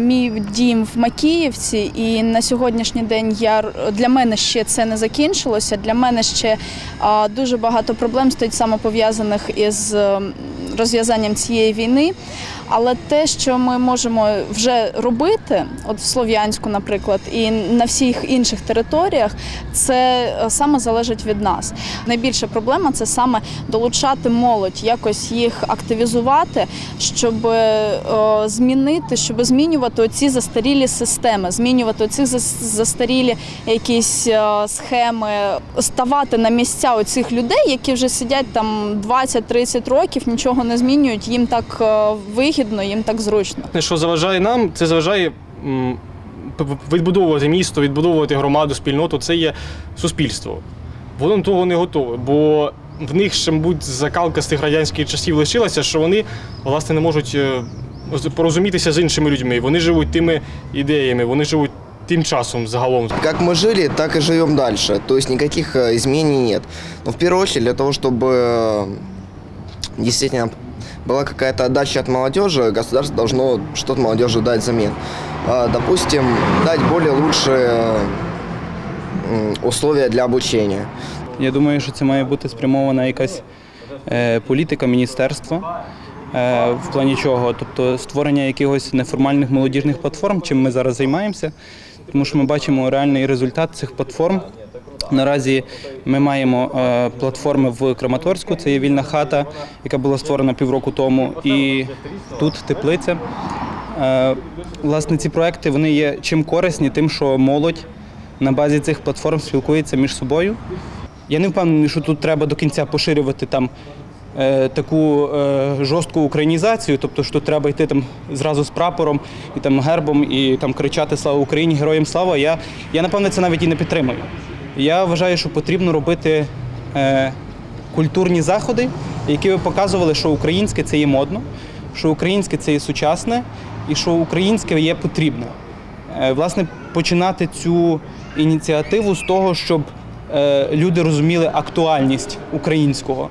Мій дім в Макіївці, і на сьогоднішній день я для мене ще це не закінчилося. Для мене ще дуже багато проблем стоїть саме пов'язаних із розв'язанням цієї війни. Але те, що ми можемо вже робити, от в Слов'янську, наприклад, і на всіх інших територіях, це е, саме залежить від нас. Найбільша проблема це саме долучати молодь, якось їх активізувати, щоб е, змінити, щоб змінювати оці застарілі системи, змінювати оці застарілі якісь е, схеми, ставати на місця оцих людей, які вже сидять там 20-30 років, нічого не змінюють. Їм так е, вигідно, їм так зручно. Що заважає нам, це заважає м, п- п- відбудовувати місто, відбудовувати громаду, спільноту. Це є суспільство. Воно до того не готове, бо в них ще, мабуть, закалка з тих радянських часів лишилася, що вони власне не можуть е, з- порозумітися з іншими людьми. Вони живуть тими ідеями, вони живуть тим часом загалом. Как мы жили, так и живем дальше. То есть никаких э, изменений нет. Но в первую очередь для того, чтобы э, действительно была какая-то отдача от молодежи, государство должно что-то молодежи дать взамен. Допустим, дать более лучшие условия для обучения. Я думаю, що це має бути спрямована якась е, політика міністерства. Е, в плані чого? Тобто створення якихось неформальних молодіжних платформ, чим ми зараз займаємося, тому що ми бачимо реальний результат цих платформ. Наразі ми маємо е, платформи в Краматорську, це є вільна хата, яка була створена півроку тому, і тут теплиця. Е, власне, ці проекти вони є чим корисні, тим, що молодь на базі цих платформ спілкується між собою. Я не впевнений, що тут треба до кінця поширювати там е, таку жорстку українізацію, тобто що треба йти там зразу з прапором і там гербом і там кричати Слава Україні, героям слава. Я, я напевне це навіть і не підтримую. Я вважаю, що потрібно робити е, культурні заходи, які би показували, що українське це є модно, що українське це є сучасне і що українське є потрібне. Е, Власне, починати цю ініціативу з того, щоб е, люди розуміли актуальність українського.